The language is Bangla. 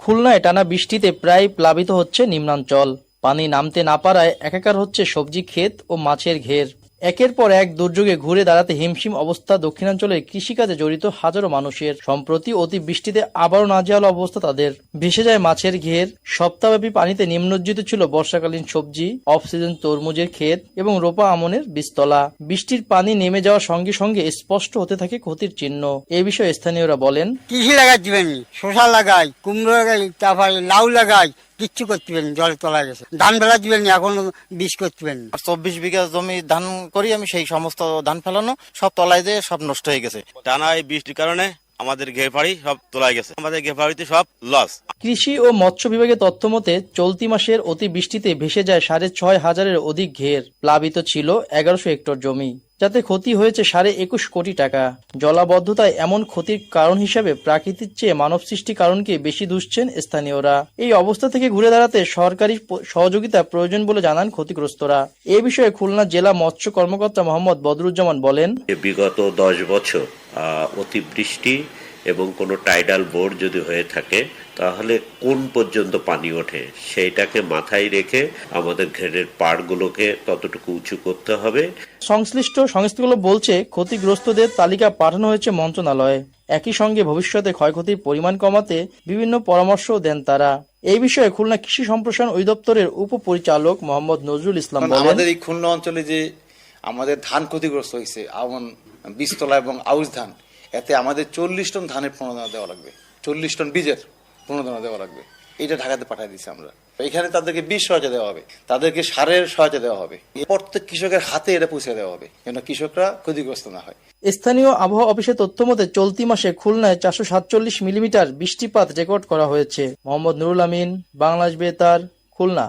খুলনায় টানা বৃষ্টিতে প্রায় প্লাবিত হচ্ছে নিম্নাঞ্চল। পানি নামতে না পারায় একাকার হচ্ছে সবজি, ক্ষেত ও মাছের ঘের। একের পর এক দুর্যোগে ঘুরে দাঁড়াতে হিমশিম অবস্থা দক্ষিণাঞ্চলের কৃষিকাজে জড়িত হাজারো মানুষের। সম্প্রতি অতি বৃষ্টিতে আবারও নাজেহাল অবস্থা তাদের। ভেসে যায় মাছের ঘের। সপ্তাহব্যাপী পানিতে নিম্নজ্জিত ছিল বর্ষাকালীন সবজি অফ সিজন তরমুজের ক্ষেত এবং রোপা আমনের বীজতলা। বৃষ্টির পানি নেমে যাওয়ার সঙ্গে সঙ্গে স্পষ্ট হতে থাকে ক্ষতির চিহ্ন। এ বিষয়ে স্থানীয়রা বলেন, কৃষি লাগাচ্ছি শসা লাগাই, কুমড়ো লাগাই লাউ লাগাই কিচ্ছু করতে পারিনি জলে তলা গেছে। ধান বেলাতে পারিনি এখনও বীজ করতে পারিনি। চব্বিশ বিঘা জমি ধান করি আমি সেই সমস্ত ধান ফেলানো সব তলায় দিয়ে সব নষ্ট হয়ে গেছে। টানা এই বৃষ্টির কারণে আমাদের ঘেরপাড়ি সব তোলা গেছে। আমাদের ঘেরপাড়িতে সব লস। কৃষি ও মৎস্য বিভাগের তথ্য মতে চলতি মাসের অতি বৃষ্টিতে ভেসে যায় সাড়ে ছয় হাজারের অধিক ঘের প্লাবিত ছিল এগারোশো হেক্টর জমি। যাতে ক্ষতি হয়েছে সাড়ে একুশ কোটি টাকা। জলাবদ্ধতায় এমন ক্ষতির কারণ হিসাবে প্রাকৃতিক চেয়ে মানব সৃষ্টি কারণকে বেশি দুষছেন স্থানীয়রা। এই অবস্থা থেকে ঘুরে দাঁড়াতে সরকারি সহযোগিতা প্রয়োজন বলে জানান ক্ষতিগ্রস্তরা। এ বিষয়ে খুলনা জেলা মৎস্য কর্মকর্তা মোহাম্মদ বদরুজ্জামান বলেন, বিগত দশ বছর অতিবৃষ্টি এবং কোনো টাইডাল বোর্ড যদি হয়ে থাকে তাহলে কোন পর্যন্ত পানি ওঠে সেইটাকে মাথায় রেখে আমাদের ঘেরের পাড়গুলোকে ততটুকু উঁচু করতে হবে। সংশ্লিষ্ট সংস্থাগুলো বলছে ক্ষতিগ্রস্তদের তালিকা পাঠানো হয়েছে মন্ত্রণালয়ে। একই সঙ্গে ভবিষ্যতে ক্ষয়ক্ষতির পরিমাণ কমাতে বিভিন্ন পরামর্শও দেন তারা। এই বিষয়ে খুলনা কৃষি সম্প্রসারণ অধিদপ্তরের উপপরিচালক মোহাম্মদ নজরুল ইসলাম আমাদের এই খুলনা অঞ্চলে যে আমাদের ধান ক্ষতিগ্রস্ত হয়েছে আমন বীজতলা এবং আউশ ধান এতে আমাদের চল্লিশ টন ধানের প্রণোদনা দেওয়া লাগবে। চল্লিশ টন বীজের প্রণোদনা দেওয়া লাগবে। এটা ঢাকাতে পাঠিয়ে দিচ্ছি আমরা। এখানে তাদেরকে বীজ সহায়তা দেওয়া হবে। তাদেরকে সারের সহায়তা দেওয়া হবে। প্রত্যেক কৃষকের হাতে এটা পৌঁছে দেওয়া হবে, যেন কৃষকরা ক্ষতিগ্রস্ত না হয়। স্থানীয় আবহাওয়া অফিসের তথ্য মতে, চলতি মাসে খুলনায় চারশো সাতচল্লিশ মিলিমিটার বৃষ্টিপাত রেকর্ড করা হয়েছে। মোহাম্মদ নুরুল আমিন বাংলাদেশ বেতার, খুলনা।